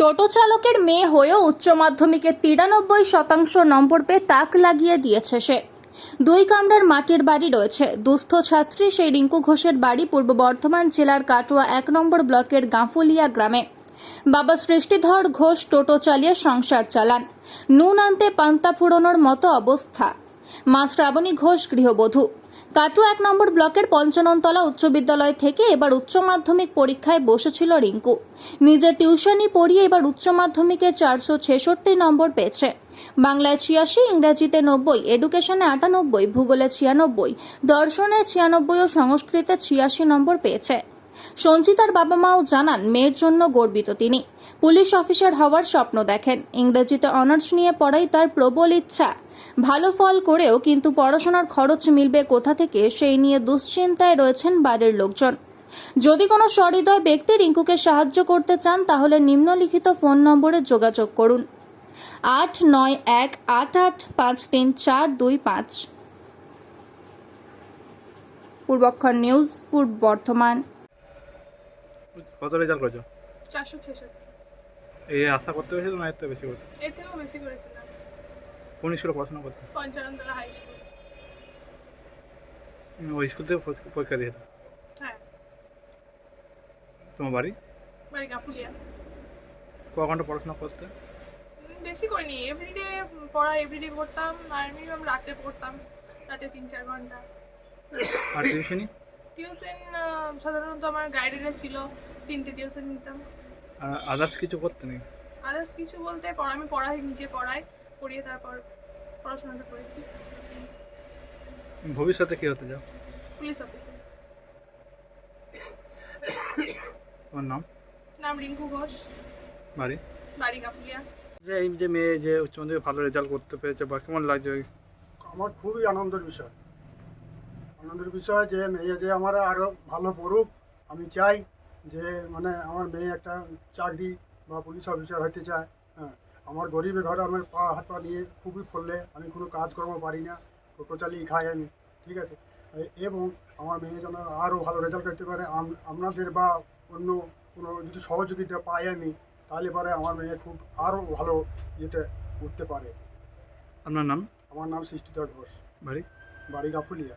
টোটো চালকের মেয়ে হয়েও উচ্চ মাধ্যমিকে তিরানব্বই শতাংশ নম্বর পেয়ে তাক লাগিয়ে দিয়েছে সে। দুই কামরার মাটির বাড়ি রয়েছে। দুস্থ ছাত্রী সেই রিঙ্কু ঘোষের বাড়ি পূর্ব বর্ধমান জেলার কাটোয়া এক নম্বর ব্লকের গাঁফুলিয়া গ্রামে। বাবা সৃষ্টিধর ঘোষ টোটো চালিয়ে সংসার চালান। নুন আনতে পান্তা ফুরোনোর মতো অবস্থা। মা শ্রাবণী ঘোষ গৃহবধূ। কাটুয়া এক নম্বর ব্লকের পঞ্চাননতলা উচ্চ বিদ্যালয় থেকে এবার উচ্চ মাধ্যমিক পরীক্ষায় বসেছিল রিঙ্কু। নিজের টিউশনি পড়িয়ে এবার উচ্চ মাধ্যমিকে চারশো ছেষট্টি নম্বর পেয়েছে। বাংলায় ছিয়াশি, ইংরেজিতে নব্বই, এডুকেশনে আটানব্বই, ভূগোলে ছিয়ানব্বই, দর্শনে ছিয়ানব্বই ও সংস্কৃতে ছিয়াশি নম্বর পেয়েছে। সঞ্চিতার বাবা মাও জানান, মেয়ের জন্য গর্বিত তিনি। পুলিশ অফিসার হওয়ার স্বপ্ন দেখেন। ইংরেজিতে অনার্স নিয়ে পড়াই তার প্রবল ইচ্ছা। ভালো ফল করেও কিন্তু পড়াশোনার খরচ মিলবে কোথা থেকে সেই নিয়ে দুশ্চিন্তায় রয়েছেন বাড়ির লোকজন। যদি কোনো সহৃদয় ব্যক্তি রিঙ্কুকে সাহায্য করতে চান, তাহলে নিম্নলিখিত ফোন নম্বরে যোগাযোগ করুন। আট নয় এক আট আট পাঁচ তিন চার দুই পাঁচ। পূর্বক্ষণ নিউজ, পূর্ব বর্ধমান। কত রেজাল্ট করেছ? চারশো ছেষট্টি। এই আশা করতে পেরেছিল না এর থেকে বেশি করতে এর থেকেও বেশি করেছিলাম কোন স্কুলে পড়াশোনা করতে? পঞ্চাননতলা হাই স্কুল ওই স্কুল থেকে পরীক্ষা- দিয়েছিল? হ্যাঁ। তোমার বাড়ি? বাড়ি গাফুলিয়া। ক ঘণ্টা পড়াশোনা করতে? বেশি করিনি। এভরিডে পড়া এভরিডে করতাম আর মিনিমাম রাতে পড়তাম। রাতে তিন চার ঘণ্টা। আর টিউশনি টিউশন সাধারণত আমার গাইডেরা ছিল। তিনটে টিউশন নিতাম। আর আদার্স কিছু করতে নেই? আদার্স কিছু বলতে পড়া আমি পড়াই নিজে পড়াই পড়িয়ে তারপর পড়াশোনাটা করেছি। ভবিষ্যতে কি হতে চাও পুলিশ অফিসে তোমার নাম? নাম রিঙ্কু ঘোষ। বাড়ি? বাড়ি গাফুলিয়া। যে এই যে মেয়ে যে উচ্চ মাধ্যমিকে ভালো রেজাল্ট করতে পেরেছে বা কেমন লাগছে? আমার খুবই আনন্দের বিষয়। আনন্দের বিষয় যে মেয়ে যে আমার আরও ভালো পড়ুক আমি চাই যে মানে আমার মেয়ে একটা চাকরি বা পুলিশ অফিসার হতে চায় হ্যাঁ। আমার গরিবের ঘরে আমার পা হাত পা নিয়ে খুবই ফললে আমি কোনো কাজকর্ম পারি না টোটো চালিয়ে খাই আমি ঠিক আছে? এবং আমার মেয়ে যেন আরও ভালো রেজাল্ট করতে পারে আপনাদের বা অন্য কোনো যদি সহযোগিতা পাই আমি তাহলে পরে আমার মেয়ে খুব আরও ভালো ইয়েতে উঠতে পারে। আপনার নাম? আমার নাম সৃষ্টিধর ঘোষ। বাড়ি? বাড়ি গাফুলিয়া।